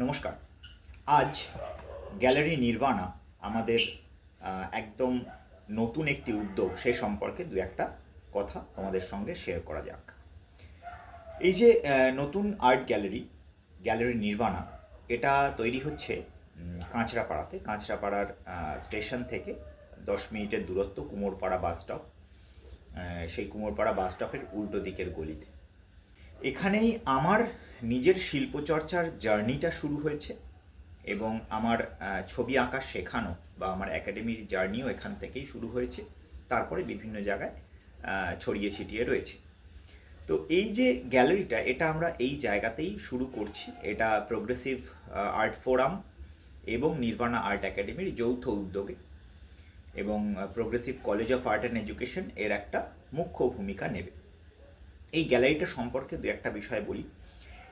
নমস্কার। আজ গ্যালারি নির্বাণা আমাদের একদম নতুন একটি উদ্যোগ সে সম্পর্কে দু একটা কথা তোমাদের সঙ্গে শেয়ার করা যাক। এই যে নতুন আর্ট গ্যালারি গ্যালারি নির্বাণা, এটা তৈরি হচ্ছে কাঁচরাপাড়াতে। কাঁচরাপাড়ার স্টেশন থেকে দশ মিনিটের দূরত্ব কুমোরপাড়া বাস স্টপ সেই কুমোরপাড়া বাস স্টপের উল্টো দিকের গলিতে। এখানেই আমার নিজের শিল্পচর্চার জার্নিটা শুরু হয়েছে এবং আমার ছবি আঁকা শেখানো বা আমার একাডেমির জার্নিও এখান থেকেই শুরু হয়েছে। তারপরে বিভিন্ন জায়গায় ছড়িয়ে ছিটিয়ে রয়েছে। তো এই যে গ্যালারিটা, এটা আমরা এই জায়গাতেই শুরু করছি। এটা প্রোগ্রেসিভ আর্ট ফোরাম এবং নির্বাণা আর্ট একাডেমির যৌথ উদ্যোগে এবং progressive college of art and education এর একটা মুখ্য ভূমিকা নেবে। এই গ্যালারিটা সম্পর্কে দু একটা বিষয় বলি।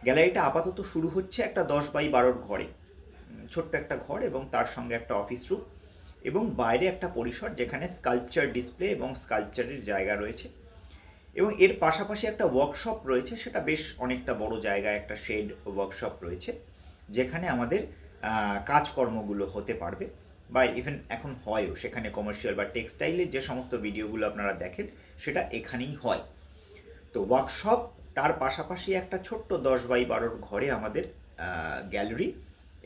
গ্যালারিটা আপাতত শুরু হচ্ছে একটা দশ বাই বারোর ঘরে। ছোট্ট একটা ঘর এবং তার সঙ্গে একটা অফিস রুম এবং বাইরে একটা পরিসর যেখানে স্কাল্পচার ডিসপ্লে এবং স্কাল্পচারের জায়গা রয়েছে। এবং এর পাশাপাশি একটা ওয়ার্কশপ রয়েছে, সেটা বেশ অনেকটা বড় জায়গায় একটা শেড ওয়ার্কশপ রয়েছে, যেখানে আমাদের কাজকর্মগুলো হতে পারবে বা ইভেন এখন হয়ও, সেখানে কমার্শিয়াল বা টেক্সটাইলের যে সমস্ত ভিডিওগুলো আপনারা দেখেন, সেটা এখানেই হয়। তো ওয়ার্কশপ তার পাশাপাশি একটা ছোট্ট দশ বাই বারোর ঘরে আমাদের গ্যালারি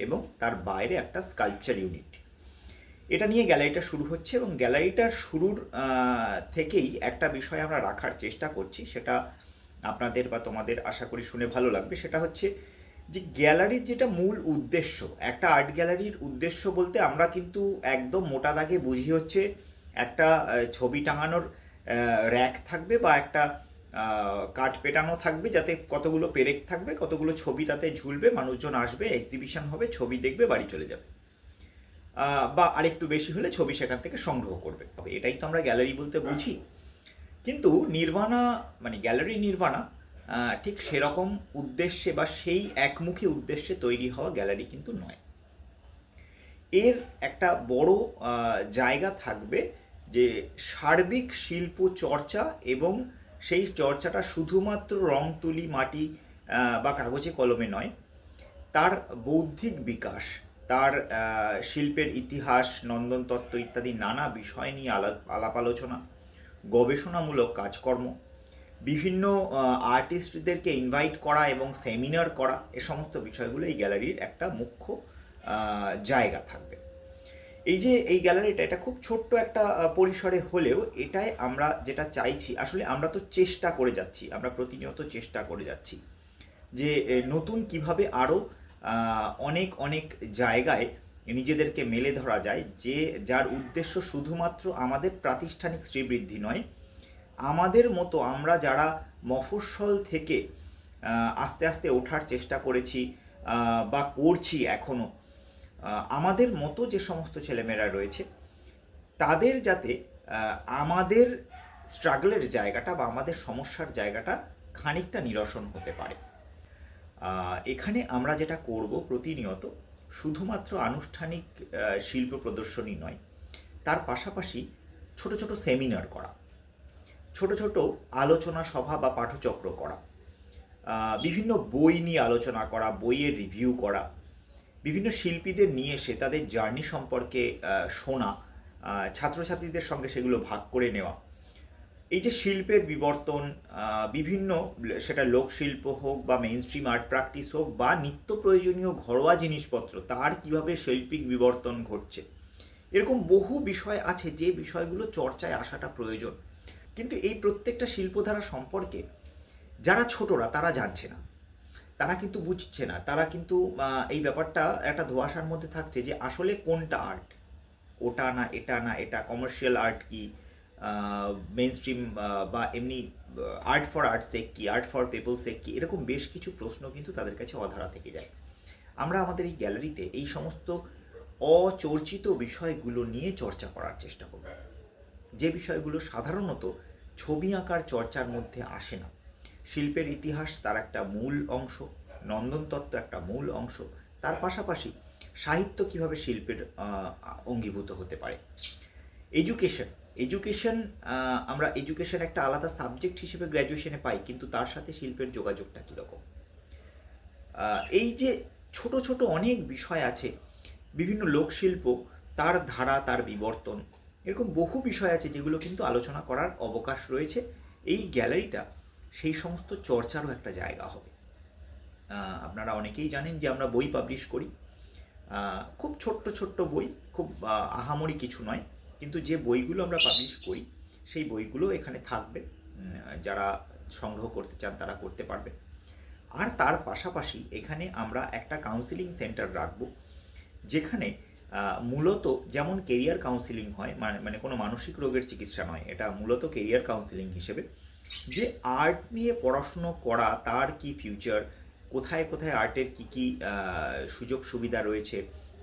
এবং তার বাইরে একটা স্কাল্পচার ইউনিট। এটা নিয়ে গ্যালারিটা শুরু হচ্ছে এবং গ্যালারিটার শুরুর থেকেই একটা বিষয় আমরা রাখার চেষ্টা করছি, সেটা আপনাদের বা তোমাদের আশা করি শুনে ভালো লাগবে। সেটা হচ্ছে যে গ্যালারির যেটা মূল উদ্দেশ্য, একটা আর্ট গ্যালারির উদ্দেশ্য বলতে আমরা কিন্তু একদম মোটা দাগে বুঝি হচ্ছে একটা ছবি টাঙানোর র্যাক থাকবে বা একটা কাঠ পেটানো থাকবে যাতে কতগুলো পেরেক থাকবে কতগুলো ছবি তাতে ঝুলবে মানুষজন আসবে এক্সিবিশন হবে ছবি দেখবে বাড়ি চলে যাবে। বা আরেকটু বেশি হলে ছবি সেখান থেকে সংগ্রহ করবে। তবে এটাই তো আমরা গ্যালারি বলতে বুঝি। কিন্তু নির্বাণা মানে গ্যালারি নির্বাণা ঠিক সেরকম উদ্দেশ্যে বা সেই একমুখী উদ্দেশ্যে তৈরি হওয়া গ্যালারি কিন্তু নয়। এর একটা বড় জায়গা থাকবে যে সার্বিক শিল্প চর্চা এবং সেই চর্চাটা শুধুমাত্র রং, তুলি, মাটি বা কাগজে, কলমে নয়। তার বৌদ্ধিক বিকাশ, তার শিল্পের ইতিহাস, নন্দন তত্ত্ব ইত্যাদি নানা বিষয় নিয়ে আলাপ আলাপ আলোচনা, গবেষণামূলক কাজকর্ম, বিভিন্ন আর্টিস্টদেরকে ইনভাইট করা এবং সেমিনার করা, এ সমস্ত বিষয়গুলো এই গ্যালারির একটা মুখ্য জায়গা থাকবে। এই যে এই গ্যালারিটা এটা খুব ছোট্ট একটা পরিসরে হলেও এটাই আমরা যেটা চাইছি, আসলে আমরা তো চেষ্টা করে যাচ্ছি, আমরা প্রতিনিয়ত চেষ্টা করে যাচ্ছি যে নতুন কীভাবে আরও অনেক অনেক জায়গায় নিজেদেরকে মেলে ধরা যায়, যে, যার উদ্দেশ্য শুধুমাত্র আমাদের প্রাতিষ্ঠানিক শ্রীবৃদ্ধি নয়, আমাদের মতো আমরা যারা মফস্বল থেকে আস্তে আস্তে ওঠার চেষ্টা করেছি বা করছি এখনও আমাদের মতো যে সমস্ত ছেলেমেয়েরা রয়েছে, তাদের যাতে আমাদের স্ট্রাগলের জায়গাটা বা আমাদের সমস্যার জায়গাটা খানিকটা নিরসন হতে পারে। এখানে আমরা যেটা করব প্রতিনিয়ত, শুধুমাত্র আনুষ্ঠানিক শিল্প প্রদর্শনী নয়, তার পাশাপাশি ছোট ছোট সেমিনার করা, ছোট ছোট আলোচনা সভা বা পাঠচক্র করা বিভিন্ন বই নিয়ে আলোচনা করা, বইয়ের রিভিউ করা বিভিন্ন শিল্পীদের নিয়ে এসে তাদের জার্নি সম্পর্কে শোনা ছাত্রছাত্রীদের সঙ্গে সেগুলো ভাগ করে নেওয়া। এই যে শিল্পের বিবর্তন বিভিন্ন সেটা লোকশিল্প হোক বা মেইন স্ট্রিম আর্ট প্র্যাকটিস হোক বা নিত্য প্রয়োজনীয় ঘরোয়া জিনিসপত্র, তার কীভাবে শৈল্পিক বিবর্তন ঘটছে। এরকম বহু বিষয় আছে যে বিষয়গুলো চর্চায় আসাটা প্রয়োজন। কিন্তু এই প্রত্যেকটা শিল্পধারা সম্পর্কে যারা ছোটরা তারা জানছে না। তারা কিন্তু বুঝছে না। তারা কিন্তু এই ব্যাপারটা একটা ধোঁয়াশার মধ্যে থাকছে যে আসলে কোনটা আর্ট ওটা না এটা না, এটা কমার্শিয়াল আর্ট কি? মেন স্ট্রিম বা এমনি আর্ট ফর আর্ট সেক কি? আর্ট ফর পিপল সেক কি? এরকম বেশ কিছু প্রশ্ন কিন্তু তাদের কাছে অধারা থেকে যায়। আমরা আমাদের এই গ্যালারিতে এই সমস্ত অচর্চিত বিষয়গুলো নিয়ে চর্চা করার চেষ্টা করব। যে বিষয়গুলো সাধারণত ছবি আঁকার চর্চার মধ্যে আসে না। শিল্পের ইতিহাস তার একটা মূল অংশ নন্দন তত্ত্ব একটা মূল অংশ। তার পাশাপাশি সাহিত্য কীভাবে শিল্পের অঙ্গীভূত হতে পারে? এডুকেশন এডুকেশন আমরা এডুকেশন একটা আলাদা সাবজেক্ট হিসেবে গ্র্যাজুয়েশনে পাই, কিন্তু তার সাথে শিল্পের যোগাযোগটা কীরকম? এই যে ছোট ছোট অনেক বিষয় আছে, বিভিন্ন লোকশিল্প, তার ধারা, তার বিবর্তন, এরকম বহু বিষয় আছে যেগুলো কিন্তু আলোচনা করার অবকাশ রয়েছে। এই গ্যালারিটা সেই সমস্ত চর্চারও একটা জায়গা হবে। আপনারা অনেকেই জানেন যে আমরা বই পাবলিশ করি। খুব ছোট্ট ছোট্ট বই, খুব আহামরি কিছু নয়। কিন্তু যে বইগুলো আমরা পাবলিশ করি, সেই বইগুলো এখানে থাকবে। যারা সংগ্রহ করতে চান তারা করতে পারবে। আর তার পাশাপাশি এখানে আমরা একটা কাউন্সিলিং সেন্টার রাখব, যেখানে মূলত যেমন কেরিয়ার কাউন্সিলিং হয় মানে মানে কোনো মানসিক রোগের চিকিৎসা নয়, এটা মূলত কেরিয়ার কাউন্সিলিং হিসেবে। যে আর্ট নিয়ে পড়াশুনো করা তার কি ফিউচার কোথায় কোথায় আর্টের কি কি সুযোগ সুবিধা রয়েছে?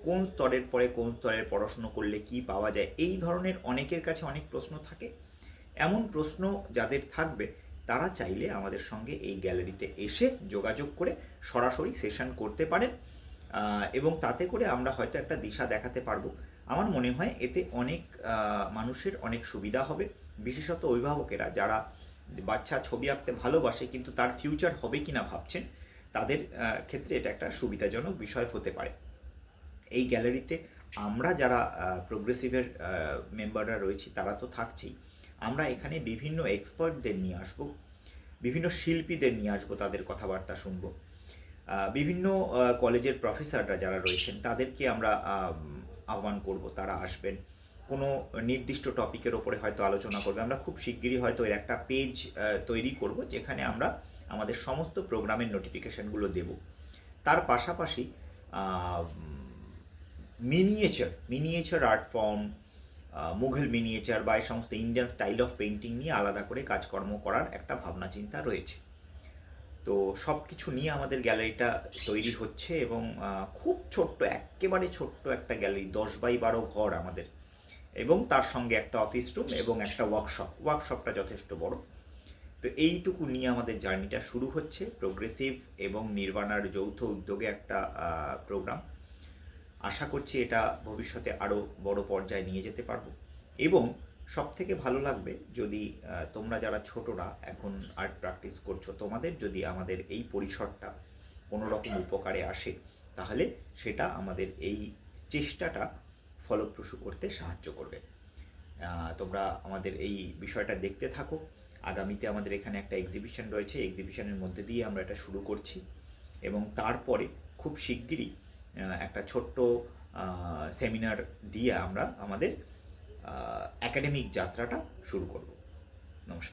কোন স্তরের পরে কোন স্তরের পড়াশুনো করলে কি পাওয়া যায়? এই ধরনের অনেকের কাছে অনেক প্রশ্ন থাকে। এমন প্রশ্ন যাদের থাকবে, তারা চাইলে আমাদের সঙ্গে এই গ্যালারিতে এসে যোগাযোগ করে সরাসরি সেশন করতে পারেন। এবং তাতে করে আমরা হয়তো একটা দিশা দেখাতে পারব। আমার মনে হয় এতে অনেক মানুষের অনেক সুবিধা হবে। বিশেষত অভিভাবকেরা যারা বাচ্চা ছবি আঁকতে ভালোবাসে, কিন্তু তার ফিউচার হবে কি না ভাবছেন, তাদের ক্ষেত্রে এটা একটা সুবিধাজনক বিষয় হতে পারে। এই গ্যালারিতে আমরা যারা প্রোগ্রেসিভের মেম্বাররা রয়েছি, তারা তো থাকছেই। আমরা এখানে বিভিন্ন এক্সপার্টদের নিয়ে আসব, বিভিন্ন শিল্পীদের নিয়ে আসব, তাদের কথাবার্তা শুনব। বিভিন্ন কলেজের প্রফেসররা যারা রয়েছেন, তাদেরকে আমরা আহ্বান করব, তারা আসবেন। কোনো নির্দিষ্ট টপিকের ওপরে হয়তো আলোচনা করবে। আমরা খুব শিগগিরই হয়তো এর একটা পেজ তৈরি করব যেখানে আমরা আমাদের সমস্ত প্রোগ্রামের নোটিফিকেশনগুলো দেব। তার পাশাপাশি miniature miniature art form Mughal miniature বা এই সমস্ত ইন্ডিয়ান স্টাইল অফ পেন্টিং নিয়ে আলাদা করে কাজকর্ম করার একটা ভাবনা চিন্তা রয়েছে। তো সব কিছু নিয়ে আমাদের গ্যালারিটা তৈরি হচ্ছে এবং খুব ছোট্ট একেবারে ছোট্ট একটা গ্যালারি, দশ বাই বারো ঘর আমাদের। এবং তার সঙ্গে একটা অফিস রুম এবং একটা ওয়ার্কশপ ওয়ার্কশপটা যথেষ্ট বড়। তো এইটুকু নিয়ে আমাদের জার্নিটা শুরু হচ্ছে। প্রোগ্রেসিভ এবং নির্বাণার যৌথ উদ্যোগে একটা প্রোগ্রাম আশা করছি এটা ভবিষ্যতে আরও বড় পর্যায়ে নিয়ে যেতে পারব। এবং সব থেকে ভালো লাগবে যদি তোমরা যারা ছোটরা এখন আর্ট প্র্যাকটিস করছ, তোমাদের যদি আমাদের এই পরিসরটা কোনো রকম উপকারে আসে, তাহলে সেটা আমাদের এই চেষ্টাটা ফলপ্রসূ করতে সাহায্য করবে। তোমরা আমাদের এই বিষয়টা দেখতে থাকো। আগামীতে আমাদের এখানে একটা এক্সিবিশন রয়েছে। এক্সিবিশনের মধ্যে দিয়ে আমরা এটা শুরু করছি এবং তারপরে খুব শিগগিরই একটা ছোট্ট সেমিনার দিয়ে আমরা আমাদের একাডেমিক যাত্রাটা শুরু করব। নমস্কার।